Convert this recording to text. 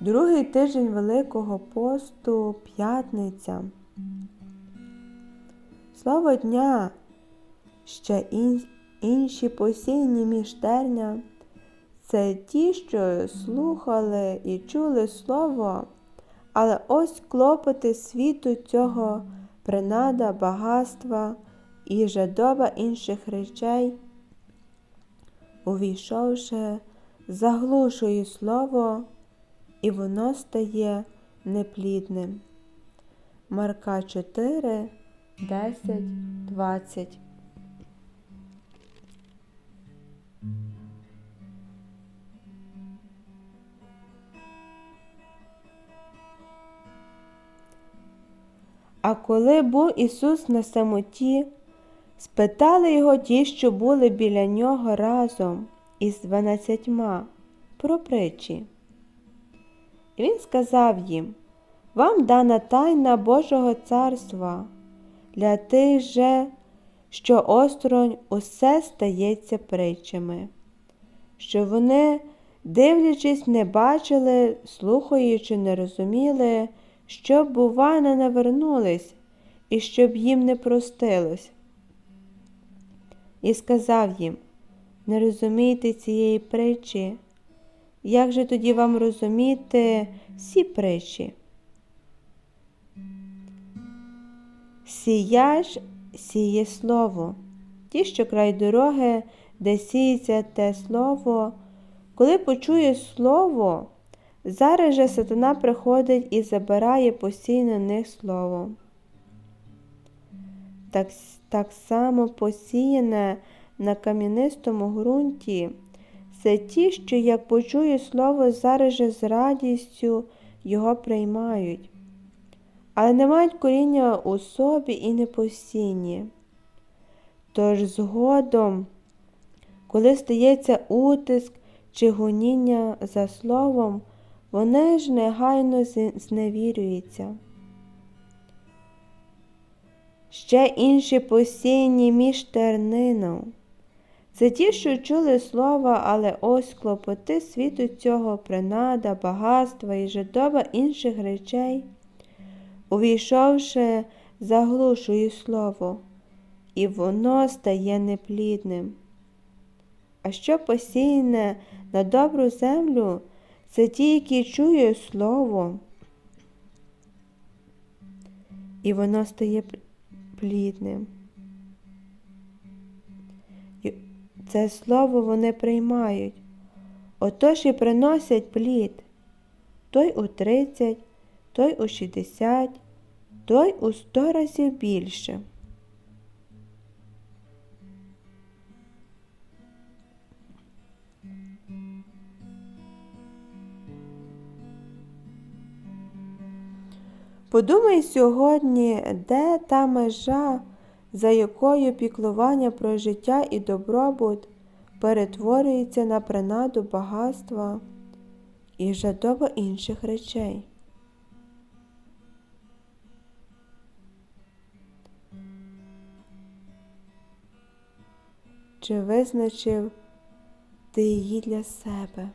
Другий тиждень Великого посту п'ятниця. Слово дня, ще ін- інші посійні міжтерня. Це ті, що слухали і чули слово, але ось клопоти світу цього принада, багатства і жадоба інших речей, увійшовши, заглушує слово, і воно стає неплідним. Марка 4, 10, 20 А коли був Ісус на самоті, спитали його ті, що були біля нього разом із дванадцятьма про притчі. І він сказав їм: Вам дана тайна Божого царства, для тих же, що осторонь усе стається притчами, що вони, дивлячись, не бачили, слухаючи, не розуміли, щоб, бува, не навернулись, і щоб їм не простилось. І сказав їм: Не розумійте цієї притчі, як же тоді вам розуміти всі притчі? Сіяж сіє слово, ті, що край дороги, де сіється те слово, коли почує слово, зараз же сатана приходить і забирає постійно них слово. Так, так само посіяне на кам'янистому ґрунті, це ті, що як почує слово, зараз же з радістю його приймають, але не мають коріння у собі і не постійні. Тож згодом, коли стається утиск чи гоніння за словом, вони ж негайно зневірюються. Ще інші посійні між тернином. Це ті, що чули слова, але ось клопоти світу цього принада, багатства і жадоба інших речей, увійшовши, заглушує слово, і воно стає неплідним. А що посіяне на добру землю, це ті, які чує слово, і воно стає плідним. Це слово вони приймають, отож і приносять плід, той у тридцять, той у шістдесят, той у сто разів більше. Подумай сьогодні, де та межа, за якою піклування про життя і добробут перетворюється на принаду багатства і жадоба інших речей. Чи визначив ти її для себе?